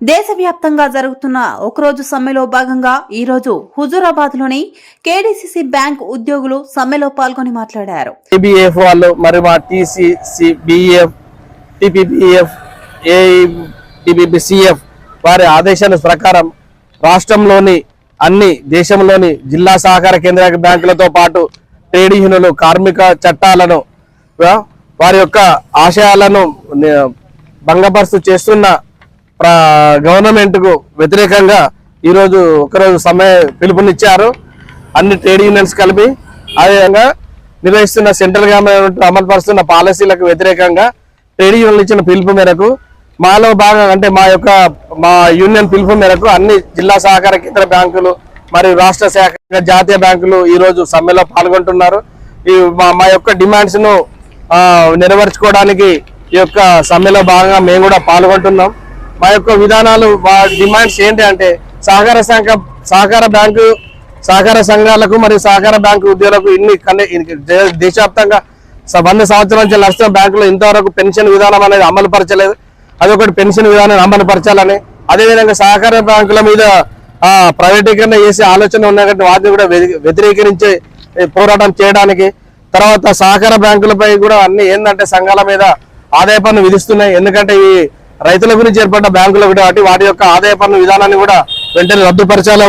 దేశవ్యాప్తంగా జరుగుతున్న ఒకరోజు సమ్మెలో భాగంగా ఈరోజు రోజు హుజూరాబాద్లోని కేడీసీసీ బ్యాంక్ ఉద్యోగులు సమ్మెలో పాల్గొని మాట్లాడారు. టీబీఎఫ్ వాళ్ళు మరి మా టీసీసీ బిఎఫ్ ఏ వారి ఆదేశాల ప్రకారం రాష్ట్రంలోని అన్ని దేశంలోని జిల్లా సహకార కేంద్ర బ్యాంకులతో పాటు ట్రేడ్ యూనియన్లు కార్మిక చట్టాలను వారి యొక్క ఆశయాలను భంగపరుస్తూ చేస్తున్న గవర్నమెంట్కు వ్యతిరేకంగా ఈరోజు ఒకరోజు సమ్మె పిలుపునిచ్చారు. అన్ని ట్రేడ్ యూనియన్స్ కలిపి అదేవిధంగా నిర్వహిస్తున్న సెంట్రల్ గవర్నమెంట్ అమలుపరుస్తున్న పాలసీలకు వ్యతిరేకంగా ట్రేడ్ యూనియన్లు ఇచ్చిన పిలుపు మేరకు మాలో భాగంగా అంటే మా యొక్క మా యూనియన్ పిలుపు మేరకు అన్ని జిల్లా సహకార కేంద్ర బ్యాంకులు మరియు రాష్ట్ర శాఖ జాతీయ బ్యాంకులు ఈరోజు సమ్మెలో పాల్గొంటున్నారు. ఈ మా మా యొక్క డిమాండ్స్ను నెరవేర్చుకోవడానికి ఈ యొక్క సమ్మెలో భాగంగా మేము కూడా పాల్గొంటున్నాం. మా యొక్క విధానాలు మా డిమాండ్స్ ఏంటి అంటే సహకార సంఘ సహకార బ్యాంకు సహకార సంఘాలకు మరియు సహకార బ్యాంకు ఉద్యోగులకు ఇన్ని దేశవ్యాప్తంగా వంద సంవత్సరాల నుంచి నడుస్తున్న బ్యాంకులో ఇంతవరకు పెన్షన్ విధానం అనేది అమలు పరచలేదు అదొకటి పెన్షన్ విధానాన్ని అమలు పరచాలని అదేవిధంగా సహకార బ్యాంకుల మీద ప్రైవేటీకరణ చేసే ఆలోచన ఉన్నటువంటి వాటిని కూడా వ్యతి- వ్యతిరేకరించే పోరాటం చేయడానికి తర్వాత సహకార బ్యాంకులపై కూడా అన్ని ఏంటంటే సంఘాల మీద ఆదాయ పన్ను విధిస్తున్నాయి. ఎందుకంటే ఈ రైతుల గురించి ఏర్పడిన బ్యాంకులు ఒకటి కాబట్టి వాటి యొక్క ఆదాయ పన్ను విధానాన్ని కూడా వెంటనే రద్దుపరచాలి